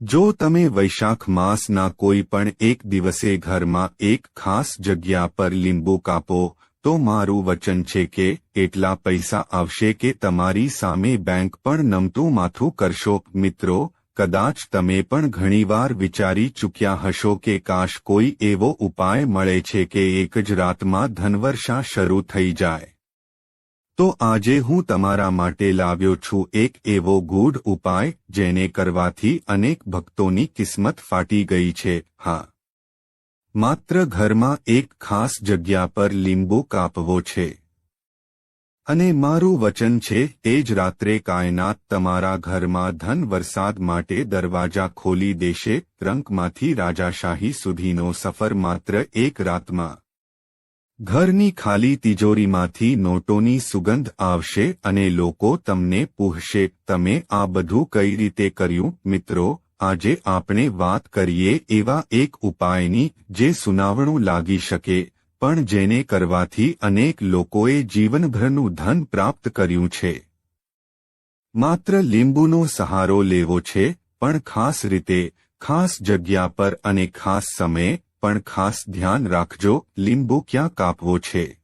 જો તમે વૈશાખ માસના કોઈ પણ એક દિવસે ઘરમાં એક ખાસ જગ્યા પર લીંબુ કાપો, તો મારું વચન છે કે એટલા પૈસા આવશે કે તમારી સામે બેંક પણ નમતું માથું કરશો. મિત્રો, કદાચ તમે પણ ઘણીવાર વિચારી ચૂક્યા હશો કે કાશ કોઈ એવો ઉપાય મળે છે કે એક જ રાતમાં ધનવર્ષા શરૂ થઈ જાય. તો આજે હું તમારા માટે લાવ્યો છું એક એવો ગૂઢ ઉપાય, જેને કરવાથી અનેક ભક્તોની કિસ્મત ફાટી ગઈ છે. હા. માત્ર ઘરમાં એક ખાસ જગ્યા પર લીંબુ કાપવો છે. અને મારું વચન છે, તે જ રાત્રે કાયનાત તમારા ઘરમાં ધન વરસાદ માટે દરવાજા ખોલી દેશે રંકમાંથી રાજાશાહી સુધીનો સફર માત્ર એક રાતમાં. ઘરની ખાલી તિજોરીમાંથી નોટોની સુગંધ આવશે અને લોકો તમને પૂછશે, તમે આ બધું કઈ રીતે કર્યું? મિત્રો, આજે આપણે વાત કરીએ એવા એક ઉપાયની જે સુનાવણું લાગી શકે, પણ જેને કરવાથી અનેક લોકોએ જીવનભરનું ધન પ્રાપ્ત કર્યું છે. માત્ર લીંબુનો સહારો લેવો છે, પણ ખાસ રીતે, ખાસ જગ્યા પર અને ખાસ સમયે પણ ખાસ ધ્યાન રાખજો, લીંબુ ક્યાં કાપવો છે?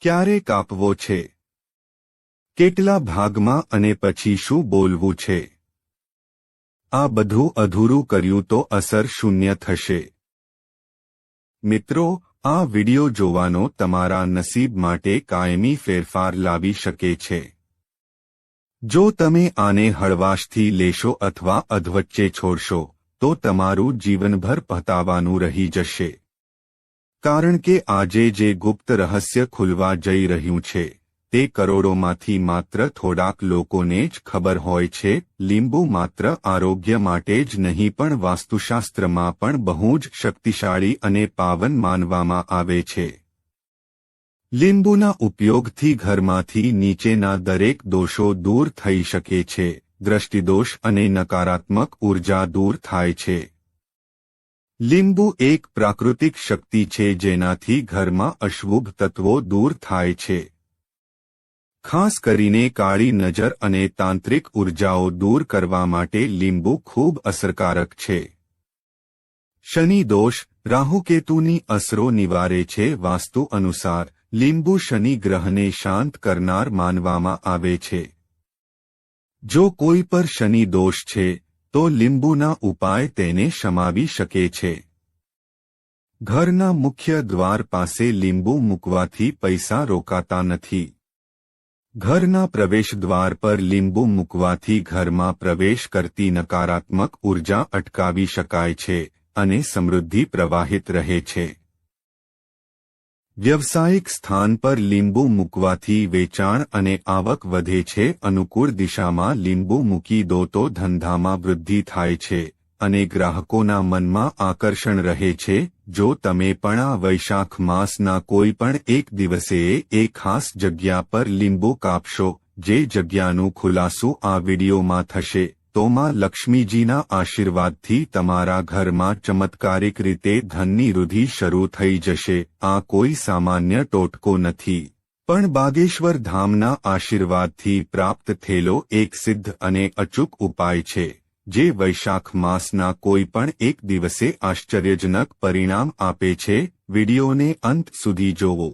ક્યારે કાપવો છે? કેટલા ભાગમાં અને પછી શું બોલવું છે? આ બધું અધૂરું કર્યું તો અસર શૂન્ય થશે. મિત્રો, આ વિડિયો જોવાનો તમારા નસીબ માટે કાયમી ફેરફાર લાવી શકે છે. જો તમે આને હળવાશથી લેશો અથવા અધવચ્ચે છોડશો તો તમારું જીવનભર પતાવાનું રહી જશે. કારણ કે આજે જે ગુપ્ત રહસ્ય ખુલવા જઈ રહ્યું છે, તે કરોડોમાંથી માત્ર થોડાક લોકોને જ ખબર હોય છે, લીંબુ માત્ર આરોગ્ય માટે જ નહીં પણ વાસ્તુશાસ્ત્રમાં પણ બહુ જ શક્તિશાળી અને પાવન માનવામાં આવે છે. લીંબુના ઉપયોગથી ઘરમાંથી નીચેના દરેક દોષો દૂર થઈ શકે છે. દ્રષ્ટિદોષ અને નકારાત્મક ઊર્જા દૂર થાય છે. લીંબુ એક પ્રાકૃતિક શક્તિ છે જેનાથી ઘરમાં અશુભ તત્વો દૂર થાય છે. ખાસ કરીને કાળી નજર અને તાંત્રિક ઉર્જાઓ દૂર કરવા માટે લીંબુ ખૂબ અસરકારક છે. શનિ દોષ રાહુકેતુની અસરો નિવારે છે. વાસ્તુ અનુસાર, લીંબુ શનિ ગ્રહને શાંત કરનાર માનવામાં આવે છે. જો કોઈ પર શનિ દોષ છે, તો લીંબુના ઉપાય તેને શમાવી શકે છે. ઘરના મુખ્ય દ્વાર પાસે લીંબુ મૂકવાથી પૈસા રોકાતા નથી. ઘરના પ્રવેશ દ્વાર પર લીંબુ મૂકવાથી ઘરમાં પ્રવેશ કરતી નકારાત્મક ઊર્જા અટકાવી શકાય છે અને સમૃદ્ધિ પ્રવાહિત રહે છે. વ્યવસાયિક સ્થાન પર લીંબુ મૂકવાથી વેચાણ અને આવક વધે છે. અનુકૂળ દિશામાં લીંબુ મૂકી દો તો ધંધામાં વૃદ્ધિ થાય છે અને ગ્રાહકોના મનમાં આકર્ષણ રહે છે. જો તમે પણ આ વૈશાખ માસના કોઈ પણ એક દિવસે એ ખાસ જગ્યા પર લીંબુ કાપશો, જે જગ્યાનું ખુલાસું આ વિડીયોમાં થશે. તો માં લક્ષ્મીજીના આશીર્વાદથી તમારા ઘરમાં ચમત્કારિક રીતે ધનની વૃદ્ધિ શરૂ થઈ જશે. આ કોઈ સામાન્ય ટોટકો નથી. પણ બાગેશ્વર ધામના આશીર્વાદથી પ્રાપ્ત થયેલો એક સિદ્ધ અને અચૂક ઉપાય છે, જે વૈશાખ માસના કોઈ પણ એક દિવસે આશ્ચર્યજનક પરિણામ આપે છે. વિડીયોને અંત સુધી જોવો.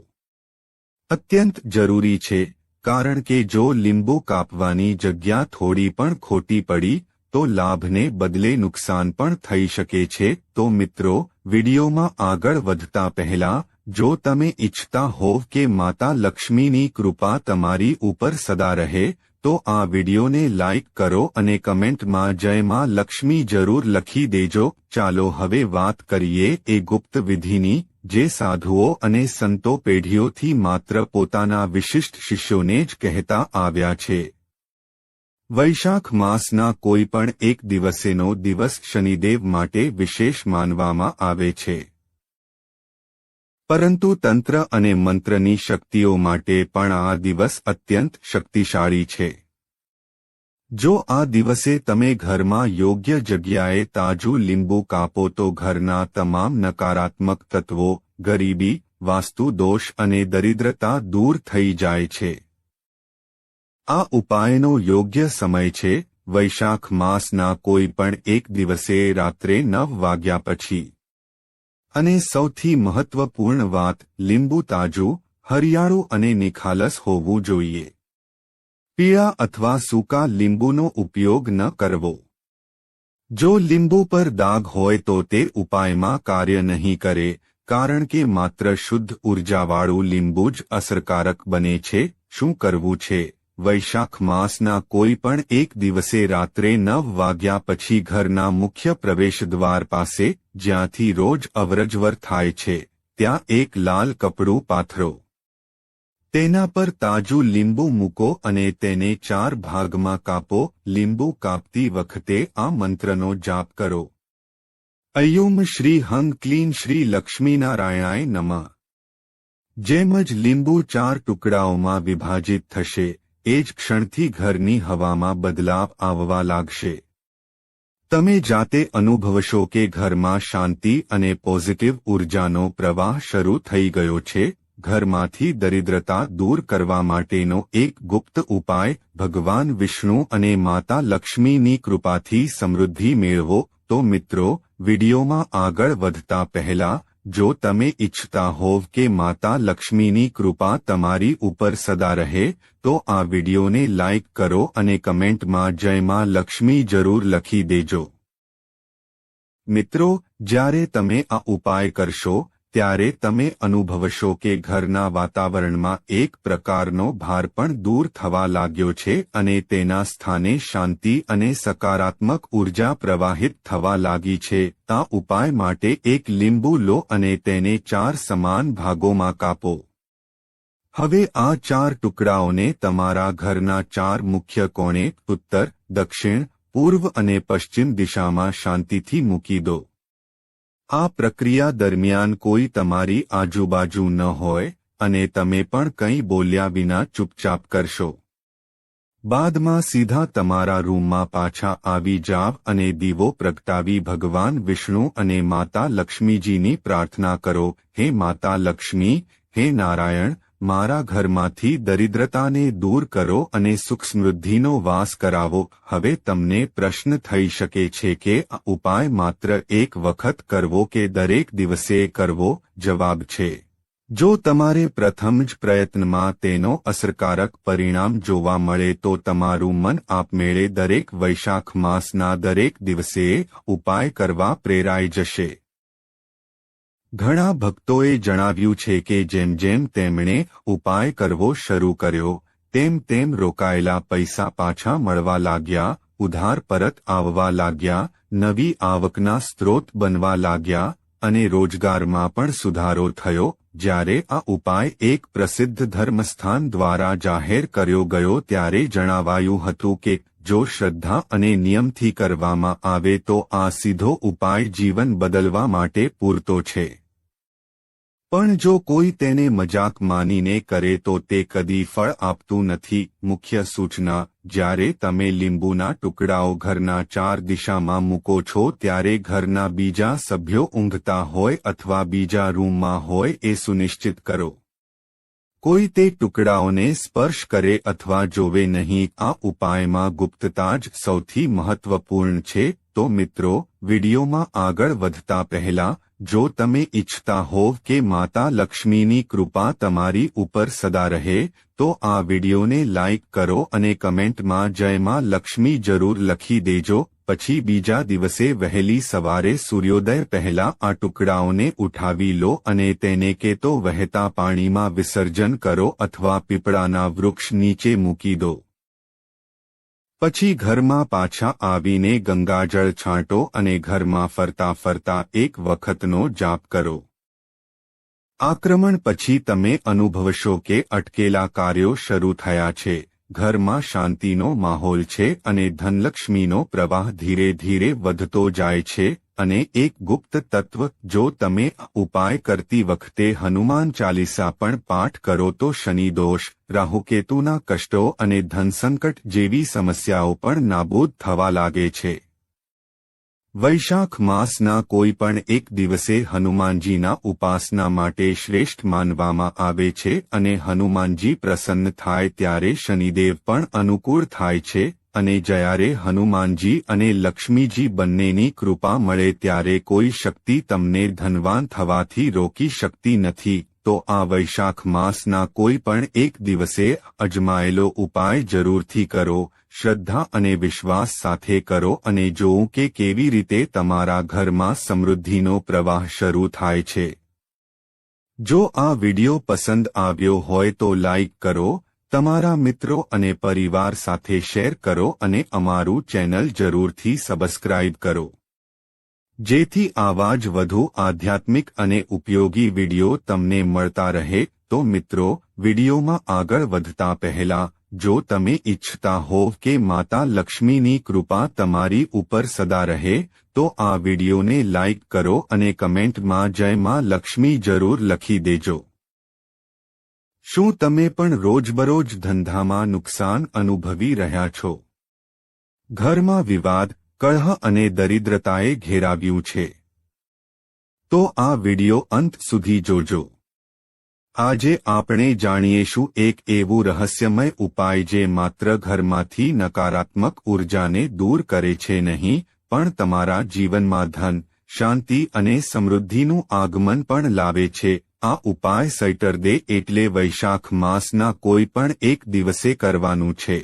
અત્યંત જરૂરી છે કારણ કે જો લીંબુ કાપવાની જગ્યા થોડી પણ ખોટી પડી, તો લાભને બદલે નુકસાન પણ થઈ શકે છે. તો મિત્રો, વિડીયોમાં આગળ વધતા પહેલા, જો તમે ઇચ્છતા હોવ કે માતા લક્ષ્મીની કૃપા તમારી ઉપર સદા રહે, તો આ વિડીયોને લાઇક કરો અને કમેન્ટમાં જય માં લક્ષ્મી જરૂર લખી દેજો. ચાલો હવે વાત કરીએ એ ગુપ્ત વિધિની. જે સાધુઓ અને સંતો પેઢીઓથી માત્ર પોતાના વિશિષ્ટ શિષ્યોને જ કહેતા આવ્યા છે. વૈશાખ માસના કોઈ પણ એક દિવસેનો દિવસ શનિદેવ માટે વિશેષ માનવામાં આવે છે. પરંતુ તંત્ર અને મંત્રની શક્તિઓ માટે પણ આ દિવસ અત્યંત શક્તિશાળી છે. જો આ દિવસે તમે ઘરમાં યોગ્ય જગ્યાએ તાજું લીંબુ કાપો તો ઘરના તમામ નકારાત્મક તત્વો, ગરીબી, વાસ્તુ દોષ અને દરિદ્રતા દૂર થઈ જાય છે. આ ઉપાયનો યોગ્ય સમય છે, વૈશાખ માસના કોઈ પણ એક દિવસે રાત્રે નવ વાગ્યા પછી. અને સૌથી મહત્વપૂર્ણ વાત, લીંબુ તાજું, હરિયાળું અને નિખાલસ હોવું જોઈએ. પીળા અથવા સૂકા લીંબુનો ઉપયોગ ન કરવો. જો લીંબુ પર દાગ હોય તો તે ઉપાયમાં કાર્ય નહીં કરે, કારણ કે માત્ર શુદ્ધ ઉર્જાવાળું લીંબુ જ અસરકારક બને છે. શું કરવું છે? વૈશાખ માસના કોઈ પણ એક દિવસે રાત્રે નવ વાગ્યા પછી ઘરના મુખ્ય પ્રવેશદ્વાર પાસે, જ્યાંથી રોજ અવરજવર થાય છે, ત્યાં એક લાલ કપડું પાથરો. તેના પર તાજું લીંબુ મૂકો અને તેને ચાર ભાગમાં કાપો. લીંબુ કાપતી વખતે આ મંત્રનો જાપ કરો. અયુમ શ્રી હંગ ક્લીન શ્રી લક્ષ્મીનારાયણાય નમઃ. જેમ જ લીંબુ ચાર ટુકડાઓમાં વિભાજિત થશે, એ જ ક્ષણથી ઘરની હવામાં બદલાવ આવવા લાગશે. તમે જાતે અનુભવશો કે ઘરમાં શાંતિ અને પોઝિટિવ ઉર્જાનો પ્રવાહ શરૂ થઈ ગયો છે ઘરમાંથી દરિદ્રતા દૂર કરવા માટેનો એક ગુપ્ત ઉપાય, ભગવાન વિષ્ણુ અને માતા લક્ષ્મીની કૃપાથી સમૃદ્ધિ મેળવો. તો મિત્રો, વિડીયોમાં આગળ વધતા પહેલા, જો તમે ઇચ્છતા હોવ કે માતા લક્ષ્મીની કૃપા તમારી ઉપર સદા રહે, તો આ વિડીયોને લાઇક કરો અને કમેન્ટમાં જય માં લક્ષ્મી જરૂર લખી દેજો. મિત્રો, જ્યારે તમે આ ઉપાય કરશો ત્યારે તમે અનુભવશો કે ઘરના વાતાવરણમાં એક પ્રકારનો ભાર પણ દૂર થવા લાગ્યો છે અને તેના સ્થાને શાંતિ અને સકારાત્મક ઊર્જા પ્રવાહિત થવા લાગી છે. આ ઉપાય માટે એક લીંબુ લો અને તેને ચાર સમાન ભાગોમાં કાપો. હવે આ ચાર ટુકડાઓને તમારા ઘરના ચાર મુખ્ય કોણે ઉત્તર, દક્ષિણ, પૂર્વ અને પશ્ચિમ દિશામાં શાંતિથી મૂકી દો. આ પ્રક્રિયા દરમિયાન કોઈ તમારી આજુબાજુ ન હોય અને તમે પણ કંઈ બોલ્યા વિના ચૂપચાપ કરશો. બાદમાં સીધા તમારા રૂમમાં પાછા આવી જાવ અને દીવો પ્રગટાવી ભગવાન વિષ્ણુ અને માતા લક્ષ્મીજીની પ્રાર્થના કરો, હે માતા લક્ષ્મી, હે નારાયણ મારા ઘરમાંથી દરિદ્રતાને દૂર કરો અને સુખ સમૃદ્ધિનો વાસ કરાવો. હવે તમને પ્રશ્ન થઈ શકે છે કે આ ઉપાય માત્ર એક વખત કરવો કે દરેક દિવસે કરવો? જવાબ છે. જો તમારે પ્રથમ જ પ્રયત્નમાં તેનો અસરકારક પરિણામ જોવા મળે તો તમારું મન આપમેળે દરેક વૈશાખ માસના દરેક દિવસે ઉપાય કરવા પ્રેરાઈ જશે. ઘણા ભક્તોએ જણાવ્યું છે કે જેમ જેમ તેમણે ઉપાય કરવો શરૂ કર્યો, તેમ તેમ રોકાયેલા પૈસા પાછા મળવા લાગ્યા, ઉધાર પરત આવવા લાગ્યા, નવી આવકના સ્ત્રોત બનવા લાગ્યા અને રોજગારમાં પણ સુધારો થયો, જ્યારે આ ઉપાય એક પ્રસિદ્ધ ધર્મસ્થાન દ્વારા જાહેર કર્યો ગયો ત્યારે જણાવાયું હતું કે જો શ્રદ્ધા અને નિયમથી કરવામાં આવે તો આ સીધો ઉપાય જીવન બદલવા માટે પૂરતો છે. પણ જો કોઈ તેને મજાક માનીને કરે તો તે કદી ફળ આપતું નથી. મુખ્ય સૂચના, જ્યારે તમે લીંબુના ટુકડાઓ ઘરના ચાર દિશામાં મૂકો છો, ત્યારે ઘરના બીજા સભ્યો ઊંઘતા હોય અથવા બીજા રૂમમાં હોય એ સુનિશ્ચિત કરો. કોઈ તે ટુકડાઓને સ્પર્શ કરે અથવા જોવે નહીં. આ ઉપાયમાં ગુપ્તતા જ સૌથી મહત્વપૂર્ણ છે. તો મિત્રો, વિડીયોમાં આગળ વધતા પહેલા જો તમે ઇચ્છતા હોવ કે માતા લક્ષ્મીની કૃપા તમારી ઉપર સદા રહે, તો આ વિડીયોને લાઇક કરો અને કમેન્ટમાં જય માં લક્ષ્મી જરૂર લખી દેજો. પછી બીજા દિવસે વહેલી સવારે સૂર્યોદય પહેલા આ ટુકડાઓને ઉઠાવી લો અને તેને કે તો વહેતા પાણીમાં વિસર્જન કરો અથવા પીપળાના વૃક્ષ નીચે મૂકી દો. પછી ઘરમાં પાછા આવીને ગંગાજળ છાંટો અને ઘરમાં ફરતા ફરતા એક વખતનો જાપ કરો. આક્રમણ પછી તમે અનુભવશો કે અટકેલા કાર્યો શરૂ થયા છે, ઘરમાં શાંતિનો માહોલ છે અને ધનલક્ષ્મીનો પ્રવાહ ધીરે ધીરે વધતો જાય છે અને એક ગુપ્ત તત્વ, જો તમે ઉપાય કરતી વખતે હનુમાન ચાલીસા પણ પાઠ કરો તો શનિદોષ રાહુકેતુના કષ્ટો અને ધનસંકટ જેવી સમસ્યાઓ પણ નાબૂદ થવા લાગે છે. વૈશાખ માસના કોઈ પણ એક દિવસે હનુમાનજીના ઉપાસના માટે શ્રેષ્ઠ માનવામાં આવે છે અને હનુમાનજી પ્રસન્ન થાય ત્યારે શનિદેવ પણ અનુકૂળ થાય છે અને જ્યારે હનુમાનજી અને લક્ષ્મીજી બંનેની કૃપા મળે ત્યારે કોઈ શક્તિ તમને ધનવાન થવાથી રોકી શકતી નથી. તો આ વૈશાખ માસના કોઈ પણ એક દિવસે અજમાયેલો ઉપાય જરૂરથી કરો, શ્રદ્ધા અને વિશ્વાસ સાથે કરો અને જોવું કે કેવી રીતે તમારા ઘરમાં સમૃદ્ધિનો પ્રવાહ શરૂ થાય છે. જો આ વિડિયો પસંદ આવ્યો હોય તો લાઇક કરો તમારા મિત્રો અને પરિવાર સાથે શેર કરો અને અમારું ચેનલ જરૂરથી સબસ્ક્રાઇબ કરો. જેથી આવા જ વધુ આધ્યાત્મિક અને ઉપયોગી વિડિયો તમને મળતા રહે, તો મિત્રો, વિડિયોમાં આગળ વધતા પહેલા, જો તમે ઇચ્છતા હોવ કે માતા લક્ષ્મીની કૃપા તમારી ઉપર સદા રહે, તો આ વિડિયોને લાઇક કરો અને કમેન્ટમાં જય માં લક્ષ્મી જરૂર લખી દેજો. શું તમે પણ રોજબરોજ ધંધામાં નુકસાન અનુભવી રહ્યા છો? ઘરમાં વિવાદ, કળહ અને દરિદ્રતાએ ઘેરાવ્યું છે. તો આ વિડિયો અંત સુધી જોજો. આજે આપણે જાણીએશું એક એવું રહસ્યમય ઉપાય જે માત્ર ઘરમાંથી નકારાત્મક ઉર્જાને દૂર કરે છે નહીં, પણ તમારા જીવનમાં ધન, શાંતિ અને સમૃદ્ધિનું આગમન પણ લાવે છે. આ ઉપાય સૈટરડે એટલે વૈશાખ માસના કોઈ પણ એક દિવસે કરવાનું છે.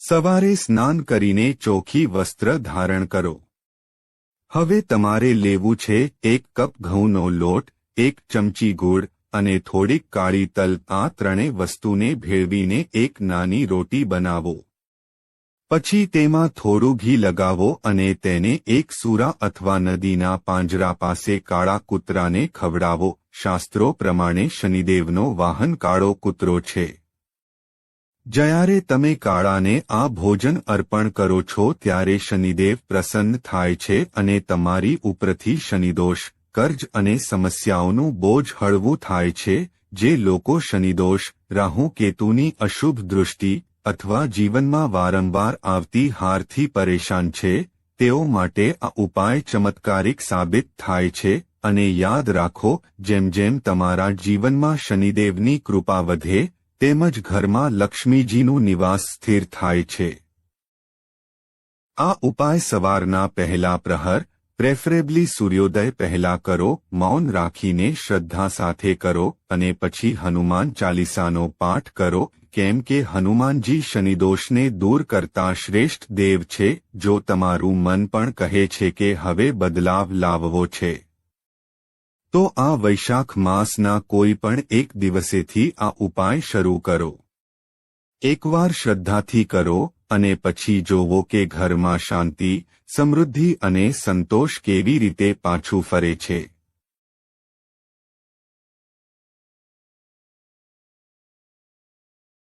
સવારે સ્નાન કરીને ચોખ્ખી વસ્ત્ર ધારણ કરો. હવે તમારે લેવું છે એક કપ ઘઉંનો લોટ, એક ચમચી ગુળ અને થોડીક કાળી તલ આ ત્રણે વસ્તુને ભેળવીને એક નાની રોટી બનાવો. પછી તેમાં થોડું ઘી લગાવો અને તેને એક સુરા અથવા નદીના પાંજરા પાસે કાળા કૂતરાને ખવડાવો. શાસ્ત્રો પ્રમાણે શનિદેવનો વાહન કાળો કૂતરો છે. જ્યારે તમે કાળાને આ ભોજન અર્પણ કરો છો ત્યારે શનિદેવ પ્રસન્ન થાય છે અને તમારી ઉપરથી શનિદોષ, કર્જ અને સમસ્યાઓનું બોજ હળવું થાય છે, જે લોકો શનિદોષ, રાહુ કેતુની અશુભ દૃષ્ટિ અથવા જીવનમાં વારંવાર આવતી હારથી પરેશાન છે, તેઓ માટે આ ઉપાય ચમત્કારિક સાબિત થાય છે, અને યાદ રાખો, જેમ જેમ તમારા જીવનમાં શનિદેવની કૃપા વધે તેમજ ઘરમાં લક્ષ્મીજીનું નિવાસ સ્થિર થાય છે. આ ઉપાય સવારના પહેલા પ્રહર, પ્રેફરેબલી સૂર્યોદય પહેલા કરો, મૌન રાખીને શ્રદ્ધા સાથે કરો, અને પછી હનુમાન ચાલીસાનો પાઠ કરો કેમ કે હનુમાનજી શનિદોષને દૂર કરતા શ્રેષ્ઠ દેવ છે, જો તમારું મન પણ કહે છે કે હવે બદલાવ લાવવો છે. તો આ વૈશાખ માસના કોઈ પણ એક દિવસેથી આ ઉપાય શરૂ કરો. એકવાર શ્રદ્ધાથી કરો, અને પછી જોવો કે ઘરમાં શાંતિ, સમૃદ્ધિ અને સંતોષ કેવી રીતે પાછું ફરે છે.